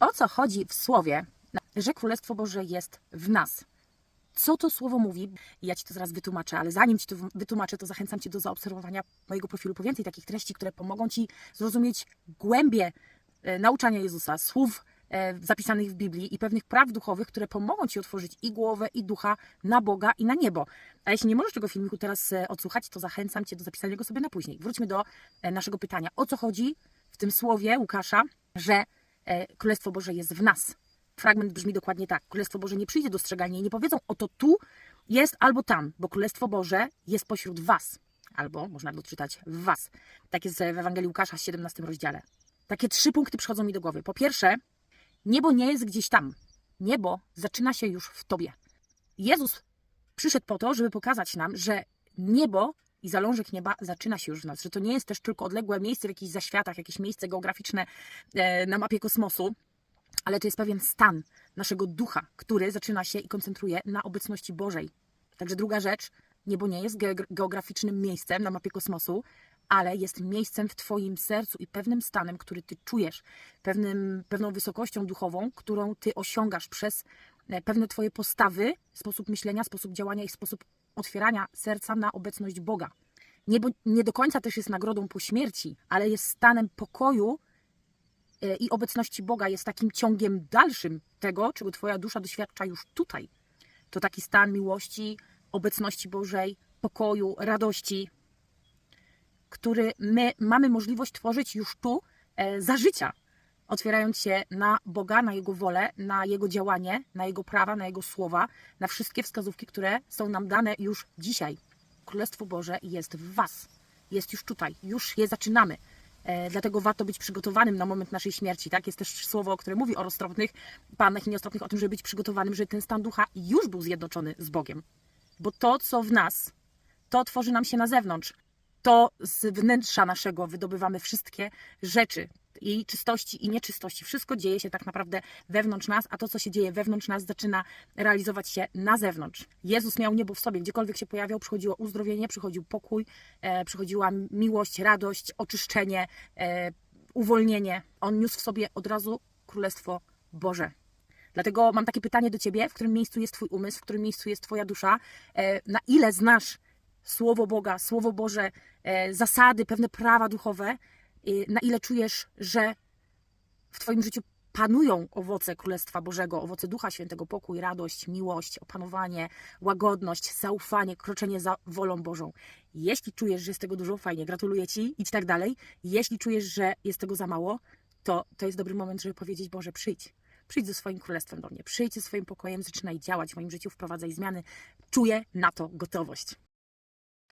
O co chodzi w słowie, że Królestwo Boże jest w nas? Co to słowo mówi? Ja Ci to zaraz wytłumaczę, ale zanim Ci to wytłumaczę, to zachęcam Cię do zaobserwowania mojego profilu po więcej takich treści, które pomogą Ci zrozumieć głębie e, nauczania Jezusa, słów e, zapisanych w Biblii i pewnych praw duchowych, które pomogą Ci otworzyć i głowę, i ducha na Boga i na niebo. A jeśli nie możesz tego filmiku teraz e, odsłuchać, to zachęcam Cię do zapisania go sobie na później. Wróćmy do naszego pytania. O co chodzi w tym słowie Łukasza, że Królestwo Boże jest w nas? Fragment brzmi dokładnie tak. Królestwo Boże nie przyjdzie dostrzegalnie i nie powiedzą, oto tu jest albo tam, bo Królestwo Boże jest pośród was. Albo można go czytać w was. Tak jest w Ewangelii Łukasza w 17 rozdziale. Takie trzy punkty przychodzą mi do głowy. Po pierwsze, niebo nie jest gdzieś tam. Niebo zaczyna się już w tobie. Jezus przyszedł po to, żeby pokazać nam, że niebo i zalążek nieba zaczyna się już w nas, że to nie jest też tylko odległe miejsce w jakichś zaświatach, jakieś miejsce geograficzne e, na mapie kosmosu, ale to jest pewien stan naszego ducha, który zaczyna się i koncentruje na obecności Bożej. Także druga rzecz, niebo nie jest ge- geograficznym miejscem na mapie kosmosu, ale jest miejscem w Twoim sercu i pewnym stanem, który Ty czujesz, pewnym, pewną wysokością duchową, którą Ty osiągasz przez e, pewne Twoje postawy, sposób myślenia, sposób działania i sposób otwierania serca na obecność Boga. Niebo nie do końca też jest nagrodą po śmierci, ale jest stanem pokoju e, i obecności Boga, jest takim ciągiem dalszym tego, czego Twoja dusza doświadcza już tutaj. To taki stan miłości, obecności Bożej, pokoju, radości, który my mamy możliwość tworzyć już tu e, za życia, otwierając się na Boga, na Jego wolę, na Jego działanie, na Jego prawa, na Jego słowa, na wszystkie wskazówki, które są nam dane już dzisiaj. Królestwo Boże jest w Was, jest już tutaj, już je zaczynamy. E, dlatego warto być przygotowanym na moment naszej śmierci. Tak? Jest też słowo, które mówi o roztropnych panach i nieostropnych, o tym, żeby być przygotowanym, że ten stan ducha już był zjednoczony z Bogiem. Bo to, co w nas, to tworzy nam się na zewnątrz. To z wnętrza naszego wydobywamy wszystkie rzeczy i czystości i nieczystości. Wszystko dzieje się tak naprawdę wewnątrz nas, a to, co się dzieje wewnątrz nas, zaczyna realizować się na zewnątrz. Jezus miał niebo w sobie, gdziekolwiek się pojawiał, przychodziło uzdrowienie, przychodził pokój, e, przychodziła miłość, radość, oczyszczenie, e, uwolnienie. On niósł w sobie od razu Królestwo Boże. Dlatego mam takie pytanie do Ciebie, w którym miejscu jest Twój umysł, w którym miejscu jest Twoja dusza, e, na ile znasz Słowo Boga, Słowo Boże, e, zasady, pewne prawa duchowe, na ile czujesz, że w Twoim życiu panują owoce Królestwa Bożego, owoce Ducha Świętego, pokój, radość, miłość, opanowanie, łagodność, zaufanie, kroczenie za wolą Bożą. Jeśli czujesz, że jest tego dużo, fajnie, gratuluję Ci, idź tak dalej. Jeśli czujesz, że jest tego za mało, to to jest dobry moment, żeby powiedzieć, Boże, przyjdź. Przyjdź ze swoim królestwem do mnie, przyjdź ze swoim pokojem, zaczynaj działać w moim życiu, wprowadzaj zmiany. Czuję na to gotowość.